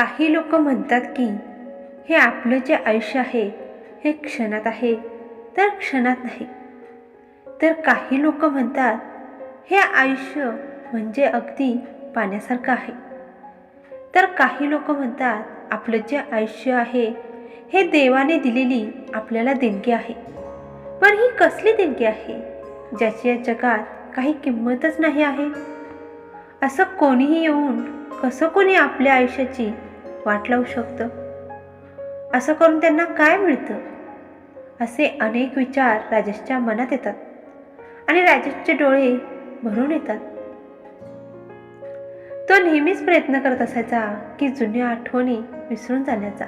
काही लोक म्हणतात की हे आपलं जे आयुष्य आहे हे क्षणात आहे तर क्षणात नाही. तर काही लोक म्हणतात हे आयुष्य म्हणजे अगदी पाण्यासारखं आहे. तर काही लोक म्हणतात आपलं जे आयुष्य आहे हे देवाने दिलेली आपल्याला देणगी आहे. पण ही कसली देणगी आहे ज्याची या जगात काही किंमतच नाही आहे? असं कोणीही येऊन कसं कोणी आपल्या आयुष्याची वाट लावू शकतं? असं करून त्यांना काय मिळतं? असे अनेक विचार राजेशच्या मनात येतात आणि राजेशचे डोळे भरून येतात. तो नेहमीच प्रयत्न करत असायचा की जुन्या आठवणी विसरून जाण्याचा.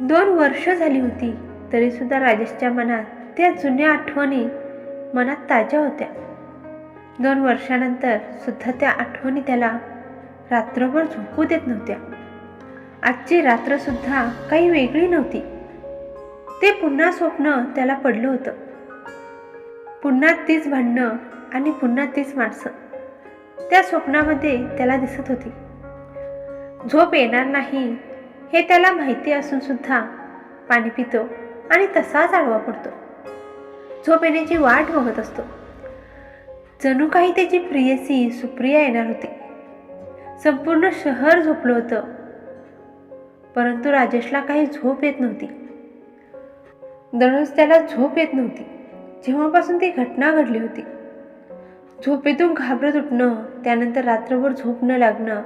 दोन वर्ष झाली होती तरी सुद्धा राजेशच्या मनात त्या जुन्या आठवणी मनात ताज्या होत्या. दोन वर्षानंतर सुद्धा त्या आठवणी त्याला रात्रभर झोपू देत नव्हत्या. आजची रात्रसुद्धा काही वेगळी नव्हती. ते पुन्हा स्वप्न त्याला पडलं होतं. पुन्हा तीच भांडणं आणि पुन्हा तीच माणसं. त्या स्वप्नामध्ये त्याला दिसत होती. झोप येणार नाही हे त्याला माहिती असून सुद्धा पाणी पितो आणि तसाच आडवा पडतो. झोप येण्याची वाट बघत असतो. जणू काही त्याची प्रियसी सुप्रिया येणार होती. संपूर्ण शहर झोपलं होतं. परंतु राजेशला काही झोप येत नव्हती. दररोज त्याला झोप येत नव्हती. जेव्हापासून ती घटना घडली होती. झोपेतून घाबरत उठणं त्यानंतर रात्रभर झोप न लागणं.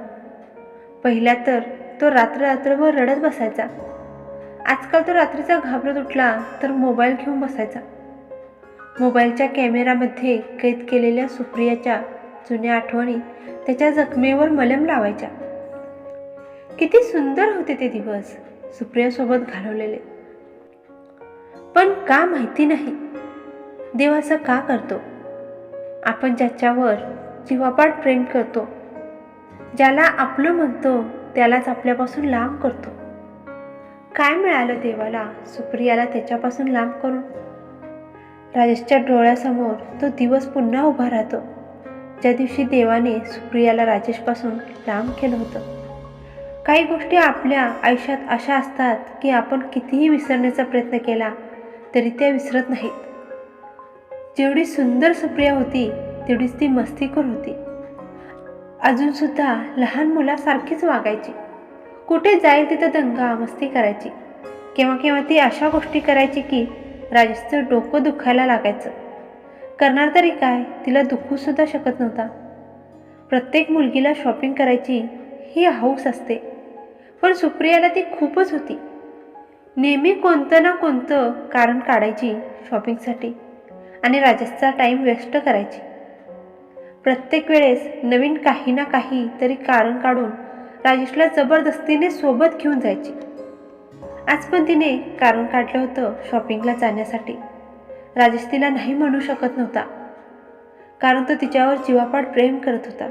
पहिल्या तर तो रात्र रात्रभर रडत बसायचा. आजकाल तो रात्रीचा घाबरत उठला तर मोबाईल घेऊन बसायचा. मोबाईलच्या कॅमेरामध्ये कैद केलेल्या सुप्रियाच्या जुन्या आठवणी त्याच्या जखमेवर मलम लावायच्या. किती सुंदर होते ते दिवस सुप्रियासोबत घालवलेले. पण का माहिती नाही? देव असं का करतो? आपण ज्याच्यावर जीवापाड प्रेम करतो ज्याला आपलं म्हणतो त्यालाच आपल्यापासून लांब करतो. काय मिळालं देवाला सुप्रियाला त्याच्यापासून लांब करून? राजेशच्या डोळ्यासमोर तो दिवस पुन्हा उभा राहतो. ज्या दिवशी देवाने सुप्रियाला राजेशपासून लांब केलं होतं. काही गोष्टी आपल्या आयुष्यात अशा असतात की आपण कितीही विसरण्याचा प्रयत्न केला तरी त्या विसरत नाहीत. जेवढी सुंदर सुप्रिया होती तेवढीच ती मस्तीखोर होती. अजूनसुद्धा लहान मुलासारखीच वागायची. कुठे जाईल तिथं दंगा मस्ती करायची. केव्हा केव्हा ती अशा गोष्टी करायची की राजेशचं डोकं दुखायला लागायचं. करणार तरी काय? तिला दुखूसुद्धा शकत नव्हता. प्रत्येक मुलगीला शॉपिंग करायची ही हौस असते. पण सुप्रियाला ती खूपच होती. नेहमी कोणतं ना कोणतं कारण काढायची शॉपिंगसाठी आणि राजेशचा टाईम वेस्ट करायची. प्रत्येक वेळेस नवीन काही ना काही तरी कारण काढून राजेशला जबरदस्तीने सोबत घेऊन जायची. आज पण तिने कारण काढलं होतं शॉपिंगला जाण्यासाठी. राजेश तिला नाही म्हणू शकत नव्हता. कारण तो तिच्यावर जीवापाड प्रेम करत होता.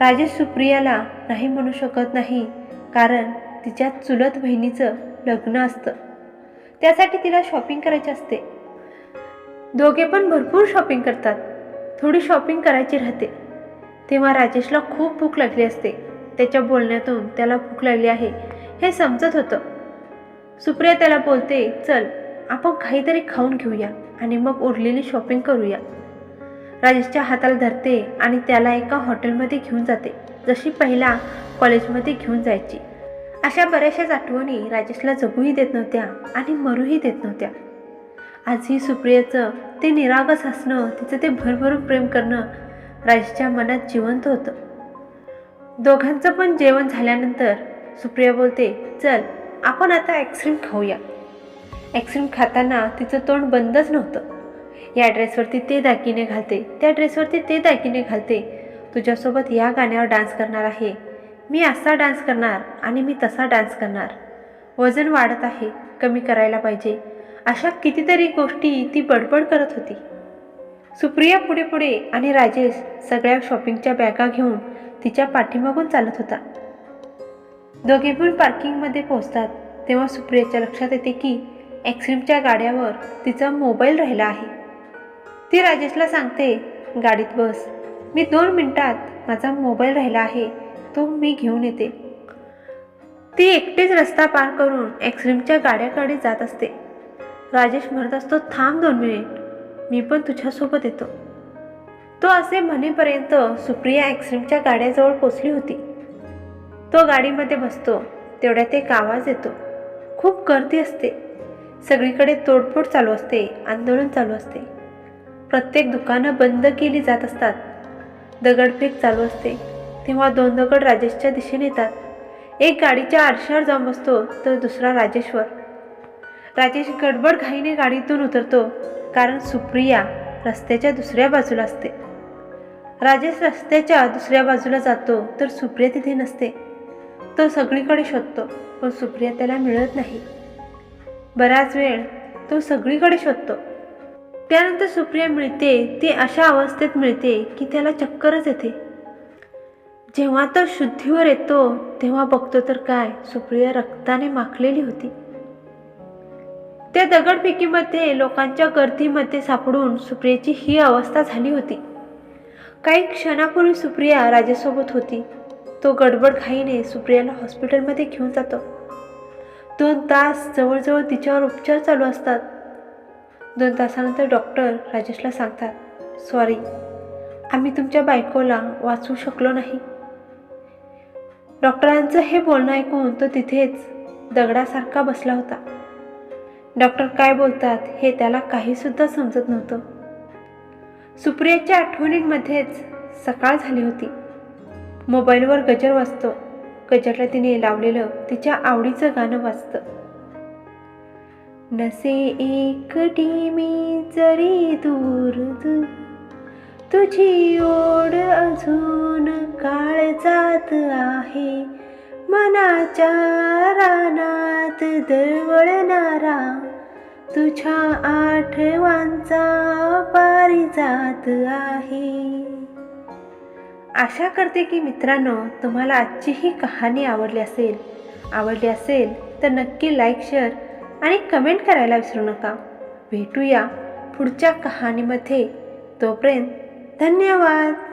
राजेश सुप्रियाला नाही म्हणू शकत नाही कारण तिच्या चुलत बहिणीचं लग्न असतं. त्यासाठी तिला शॉपिंग करायची असते. दोघे पण भरपूर शॉपिंग करतात. थोडी शॉपिंग करायची राहते. तेव्हा राजेशला खूप भूक लागली असते. त्याच्या बोलण्यातून त्याला भूक लागली आहे. हे समजत होतं. सुप्रिया त्याला बोलते चल आपण काहीतरी खाऊन घेऊया आणि मग उरलेली शॉपिंग करूया. राजेशच्या हाताला धरते आणि त्याला एका हॉटेलमध्ये घेऊन जाते जशी पहिला कॉलेजमध्ये घेऊन जायची. अशा बऱ्याचशाच आठवणी राजेशला जगूही देत नव्हत्या आणि मरूही देत नव्हत्या. आजही सुप्रियाचं ते निरागस हसणं तिचं ते भरभरून प्रेम करणं राजेशच्या मनात जिवंत होतं. दोघांचं पण जेवण झाल्यानंतर सुप्रिया बोलते चल आपण आता आईस्क्रीम खाऊया. आईस्क्रीम खाताना तिचं तोंड बंदच नव्हतं. या ड्रेसवरती ते दागिने घालते. त्या ड्रेसवरती ते दागिने घालते. तुझ्यासोबत या गाण्यावर डान्स करणार आहे. मी असा डान्स करणार आणि मी तसा डान्स करणार. वजन वाढत आहे. कमी करायला पाहिजे. अशा कितीतरी गोष्टी ती बडबड करत होती. सुप्रिया पुढे पुढे आणि राजेश सगळ्या शॉपिंगच्या बॅगा घेऊन तिच्या पाठीमागून चालत होता. दोघे पण पार्किंगमध्ये पोहोचतात. तेव्हा सुप्रियाच्या लक्षात येते की ॲक्सरीमच्या गाड्यावर तिचा मोबाईल राहिला आहे. ती राजेशला सांगते गाडीत बस. मी दोन मिनटात माझा मोबाईल राहिला आहे तो मी घेऊन येते. ती एकटीच रस्ता पार करून ॲक्सरीमच्या गाड्याकडे जात असते. राजेश म्हणत असतो थांब दोन मिनिट मी पण तुझ्यासोबत येतो. तो असे म्हणेपर्यंत सुप्रिया ॲक्सरीमच्या गाड्याजवळ पोचली होती. तो गाडीमध्ये बसतो तेवढ्यात एक आवाज येतो. खूप गर्दी असते. सगळीकडे तोडफोड चालू असते आंदोलन चालू असते. प्रत्येक दुकानं बंद केली जात असतात. दगडफेक चालू असते. तेव्हा दोन दगड राजेशच्या दिशेने येतात. एक गाडीच्या आरशावर जाऊन बसतो तर दुसरा राजेशवर. राजेश गडबड घाईने गाडीतून उतरतो कारण सुप्रिया रस्त्याच्या दुसऱ्या बाजूला असते. राजेश रस्त्याच्या दुसऱ्या बाजूला जातो तर सुप्रिया तिथे नसते. तो सगळीकडे शोधतो पण सुप्रिया त्याला मिळत नाही. बराच वेळ तो सगळीकडे शोधतो. त्यानंतर सुप्रिया मिळते ती अशा अवस्थेत मिळते की त्याला चक्करच येते. जेव्हा तो शुद्धीवर येतो तेव्हा बघतो तर काय सुप्रिया रक्ताने माखलेली होती. त्या दगडफेकीमध्ये लोकांच्या गर्दीमध्ये सापडून सुप्रियाची ही अवस्था झाली होती. काही क्षणापूर्वी सुप्रिया राजेसोबत होती. तो गडबड घाईने सुप्रियाला हॉस्पिटलमध्ये घेऊन जातो. दोन तास जवळजवळ तिच्यावर उपचार चालू असतात. दोन तासानंतर डॉक्टर राजेशला सांगतात सॉरी आम्ही तुमच्या बायकोला वाचवू शकलो नाही. डॉक्टरांचं हे बोलणं ऐकून तो तिथेच दगडासारखा बसला होता. डॉक्टर काय बोलतात हे त्याला काहीसुद्धा समजत नव्हतं. सुप्रियाच्या आठवणींमध्येच सकाळ झाली होती. मोबाईलवर गजर वाजतो गजरला तिने लावलेलं तिच्या आवडीचं गाणं वाजतं नसे एकटी मी जरी दूर दूर तुझी ओढ अजून काळ जात आहे. मनाच्या रानात दळवळणारा तुझ्या आठवांचा पारी जात आहे. आशा करते की मित्रांनो तुम्हाला आजची ही कहाणी आवडली असेल आवडली असेल तर नक्की लाईक शेअर आणि कमेंट करायला विसरू नका. भेटूया पुढच्या कहाणीमध्ये. तोपर्यंत धन्यवाद.